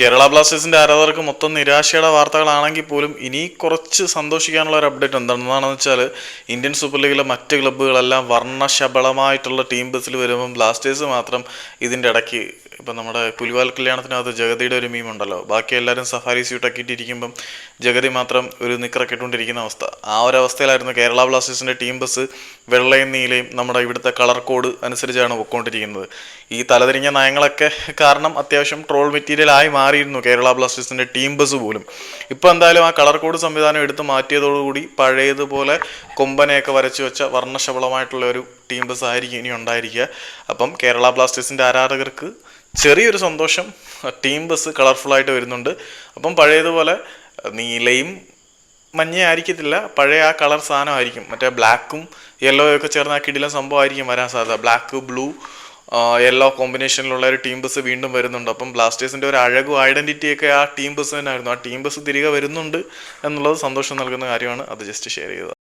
കേരള ബ്ലാസ്റ്റേഴ്സിന്റെ ആരാധകർക്ക് മൊത്തം നിരാശയുടെ വാർത്തകളാണെങ്കിൽ പോലും ഇനി കുറച്ച് സന്തോഷിക്കാനുള്ള ഒരു അപ്ഡേറ്റ് എന്താണെന്നാണെന്ന് വെച്ചാൽ ഇന്ത്യൻ സൂപ്പർ ലീഗിലെ മറ്റ് ക്ലബ്ബുകളെല്ലാം വർണശബളമായിട്ടുള്ള ടീം ബസ്സിൽ വരുമ്പം ബ്ലാസ്റ്റേഴ്സ് മാത്രം ഇതിന്റെ ഇടയ്ക്ക് ഇപ്പം നമ്മുടെ പുലിവാൽ കല്യാണത്തിനകത്ത് ജഗതിയുടെ ഒരു മീം ഉണ്ടല്ലോ. ബാക്കി എല്ലാവരും സഫാരി സ്യൂട്ടൊക്കെ ഇട്ടിരിക്കുമ്പം ജഗതി മാത്രം ഒരു നിക്കറൊക്കെ ഇട്ടുകൊണ്ടിരിക്കുന്ന അവസ്ഥ. ആ ഒരു അവസ്ഥയിലായിരുന്നു കേരള ബ്ലാസ്റ്റേഴ്സിന്റെ ടീം ബസ് വെള്ളയും നീലയും നമ്മുടെ ഇവിടുത്തെ കളർ കോഡ് അനുസരിച്ചാണ് പൊക്കോണ്ടിരിക്കുന്നത്. ഈ തലതിരിഞ്ഞ നയങ്ങളൊക്കെ കാരണം അത്യാവശ്യം ട്രോൾ മെറ്റീരിയൽ ആയി മാറിയിരുന്നു കേരള ബ്ലാസ്റ്റേഴ്സിന്റെ ടീം ബസ് പോലും. ഇപ്പോൾ എന്തായാലും ആ കളർ കോഡ് സംവിധാനം എടുത്ത് മാറ്റിയതോടുകൂടി പഴയതുപോലെ കൊമ്പനെയൊക്കെ വരച്ചു വെച്ച വർണശബളമായിട്ടുള്ള ഒരു ടീം ബസ് ആയിരിക്കും ഇനി ഉണ്ടായിരിക്കുക. അപ്പം കേരള ബ്ലാസ്റ്റേഴ്സിന്റെ ആരാധകർക്ക് ചെറിയൊരു സന്തോഷം ടീം ബസ് കളർഫുള്ളായിട്ട് വരുന്നുണ്ട്. അപ്പം പഴയതുപോലെ നീലയും മഞ്ഞ ആയിരിക്കത്തില്ല പഴയ ആ കളർ സാധനമായിരിക്കും. മറ്റേ ബ്ലാക്കും യെല്ലോ ഒക്കെ ചേർന്ന് ആ കിടിലം സംഭവമായിരിക്കും വരാൻ സാധ്യത. ബ്ലാക്ക് ബ്ലൂ യെല്ലോ കോമ്പിനേഷനിലുള്ള ഒരു ടീം ബസ് വീണ്ടും വരുന്നുണ്ട്. അപ്പം ബ്ലാസ്റ്റേഴ്സിന്റെ ഒരു അഴകും ഐഡന്റിറ്റിയൊക്കെ ആ ടീം ബസ് തന്നെയായിരുന്നു. ആ ടീം ബസ് തിരികെ വരുന്നുണ്ട് എന്നുള്ളത് സന്തോഷം നൽകുന്ന കാര്യമാണ്. അത് ജസ്റ്റ് ഷെയർ ചെയ്തത്